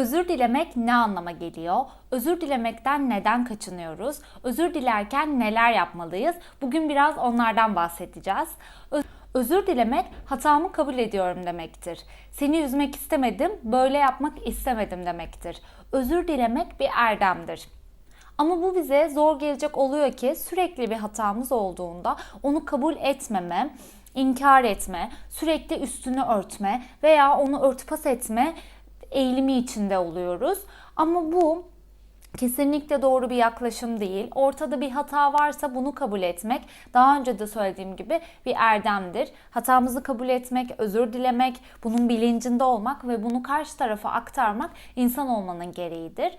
Özür dilemek ne anlama geliyor? Özür dilemekten neden kaçınıyoruz? Özür dilerken neler yapmalıyız? Bugün biraz onlardan bahsedeceğiz. Özür dilemek hatamı kabul ediyorum demektir. Seni üzmek istemedim, böyle yapmak istemedim demektir. Özür dilemek bir erdemdir. Ama bu bize zor gelecek oluyor ki sürekli bir hatamız olduğunda onu kabul etmeme, inkar etme, sürekli üstünü örtme veya onu örtbas etme eğilimi içinde oluyoruz. Ama bu kesinlikle doğru bir yaklaşım değil. Ortada bir hata varsa bunu kabul etmek, daha önce de söylediğim gibi bir erdemdir. Hatamızı kabul etmek, özür dilemek, bunun bilincinde olmak ve bunu karşı tarafa aktarmak insan olmanın gereğidir.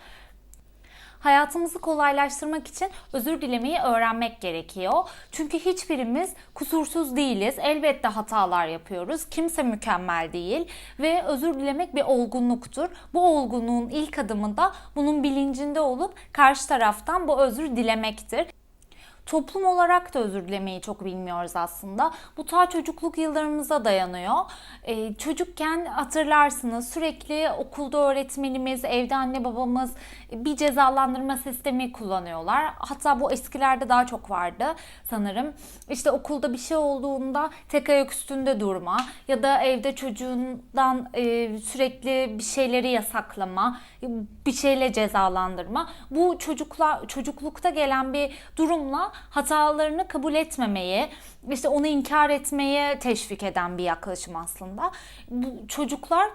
Hayatımızı kolaylaştırmak için özür dilemeyi öğrenmek gerekiyor. Çünkü hiçbirimiz kusursuz değiliz. Elbette hatalar yapıyoruz. Kimse mükemmel değil ve özür dilemek bir olgunluktur. Bu olgunluğun ilk adımı da bunun bilincinde olup karşı taraftan bu özür dilemektir. Toplum olarak da özür dilemeyi çok bilmiyoruz aslında. Bu ta çocukluk yıllarımıza dayanıyor. Ee, çocukken hatırlarsınız sürekli okulda öğretmenimiz, evde anne babamız bir cezalandırma sistemi kullanıyorlar. Hatta bu eskilerde daha çok vardı sanırım. İşte okulda bir şey olduğunda tek ayak üstünde durma ya da evde çocuğundan e, sürekli bir şeyleri yasaklama, bir şeyle cezalandırma. Bu çocuklar çocuklukta gelen bir durumla hatalarını kabul etmemeyi, işte onu inkar etmeye teşvik eden bir yaklaşım aslında. Bu çocuklar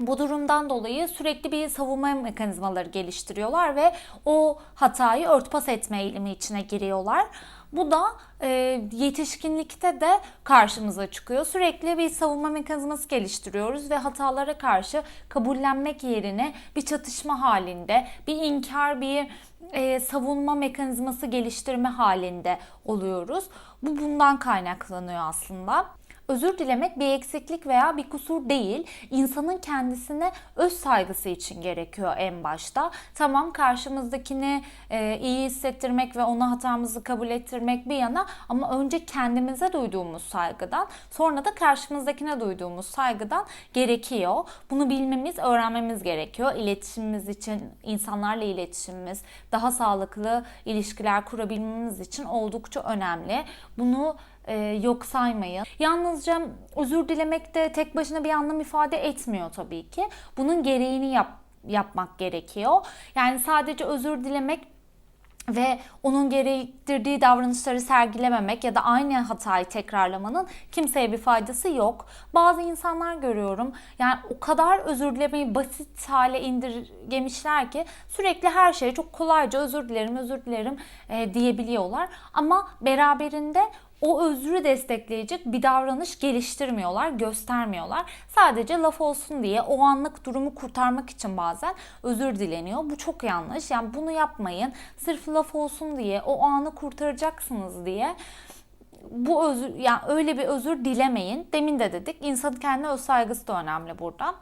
bu durumdan dolayı sürekli bir savunma mekanizmaları geliştiriyorlar ve o hatayı örtbas etme eğilimi içine giriyorlar. Bu da e, yetişkinlikte de karşımıza çıkıyor. Sürekli bir savunma mekanizması geliştiriyoruz ve hatalara karşı kabullenmek yerine bir çatışma halinde, bir inkar, bir e, savunma mekanizması geliştirme halinde oluyoruz. Bu bundan kaynaklanıyor aslında. Özür dilemek bir eksiklik veya bir kusur değil. İnsanın kendisine öz saygısı için gerekiyor en başta. Tamam karşımızdakini e, iyi hissettirmek ve ona hatamızı kabul ettirmek bir yana ama önce kendimize duyduğumuz saygıdan sonra da karşımızdakine duyduğumuz saygıdan gerekiyor. Bunu bilmemiz, öğrenmemiz gerekiyor. İletişimimiz için, insanlarla iletişimimiz, daha sağlıklı ilişkiler kurabilmemiz için oldukça önemli. Bunu e, yok saymayın. Yalnızca özür dilemek de tek başına bir anlam ifade etmiyor tabii ki. Bunun gereğini yap, yapmak gerekiyor. Yani sadece özür dilemek ve onun gerektirdiği davranışları sergilememek ya da aynı hatayı tekrarlamanın kimseye bir faydası yok. Bazı insanlar görüyorum yani o kadar özür dilemeyi basit hale indirgemişler ki sürekli her şeye çok kolayca özür dilerim özür dilerim e, diyebiliyorlar. Ama beraberinde o özrü destekleyecek bir davranış geliştirmiyorlar, göstermiyorlar. Sadece laf olsun diye o anlık durumu kurtarmak için bazen özür dileniyor. Bu çok yanlış. Yani bunu yapmayın. Sırf laf olsun diye o anı kurtaracaksınız diye bu özür yani öyle bir özür dilemeyin. Demin de dedik. İnsanın kendine öz saygısı da önemli burada.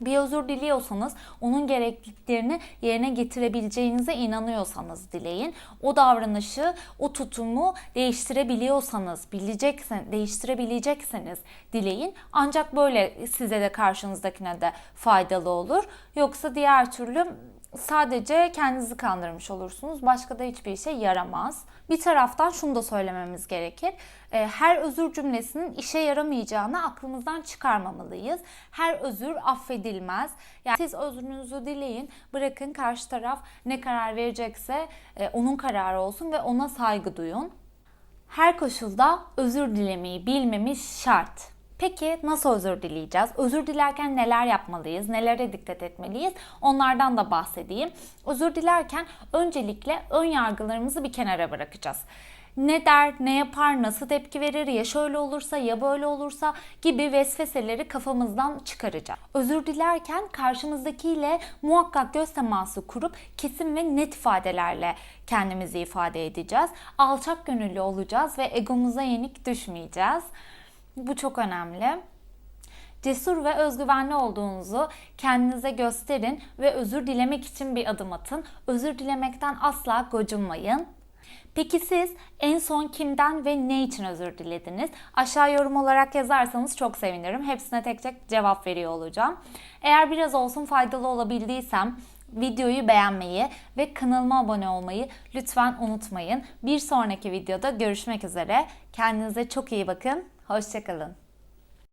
Bir özür diliyorsanız onun gerekliliklerini yerine getirebileceğinize inanıyorsanız dileyin. O davranışı, o tutumu değiştirebiliyorsanız, bileceksen, değiştirebilecekseniz dileyin. Ancak böyle size de karşınızdakine de faydalı olur. Yoksa diğer türlü sadece kendinizi kandırmış olursunuz. Başka da hiçbir işe yaramaz. Bir taraftan şunu da söylememiz gerekir. Ee, her özür cümlesinin işe yaramayacağını aklımızdan çıkarmamalıyız. Her özür affedilmez. Yani siz özrünüzü dileyin, bırakın karşı taraf ne karar verecekse e, onun kararı olsun ve ona saygı duyun. Her koşulda özür dilemeyi bilmemiz şart. Peki nasıl özür dileyeceğiz? Özür dilerken neler yapmalıyız? Nelere dikkat etmeliyiz? Onlardan da bahsedeyim. Özür dilerken öncelikle ön yargılarımızı bir kenara bırakacağız ne der, ne yapar, nasıl tepki verir, ya şöyle olursa ya böyle olursa gibi vesveseleri kafamızdan çıkaracağız. Özür dilerken karşımızdakiyle muhakkak göz teması kurup kesin ve net ifadelerle kendimizi ifade edeceğiz. Alçak gönüllü olacağız ve egomuza yenik düşmeyeceğiz. Bu çok önemli. Cesur ve özgüvenli olduğunuzu kendinize gösterin ve özür dilemek için bir adım atın. Özür dilemekten asla gocunmayın. Peki siz en son kimden ve ne için özür dilediniz? Aşağı yorum olarak yazarsanız çok sevinirim. Hepsine tek tek cevap veriyor olacağım. Eğer biraz olsun faydalı olabildiysem videoyu beğenmeyi ve kanalıma abone olmayı lütfen unutmayın. Bir sonraki videoda görüşmek üzere. Kendinize çok iyi bakın. Hoşçakalın.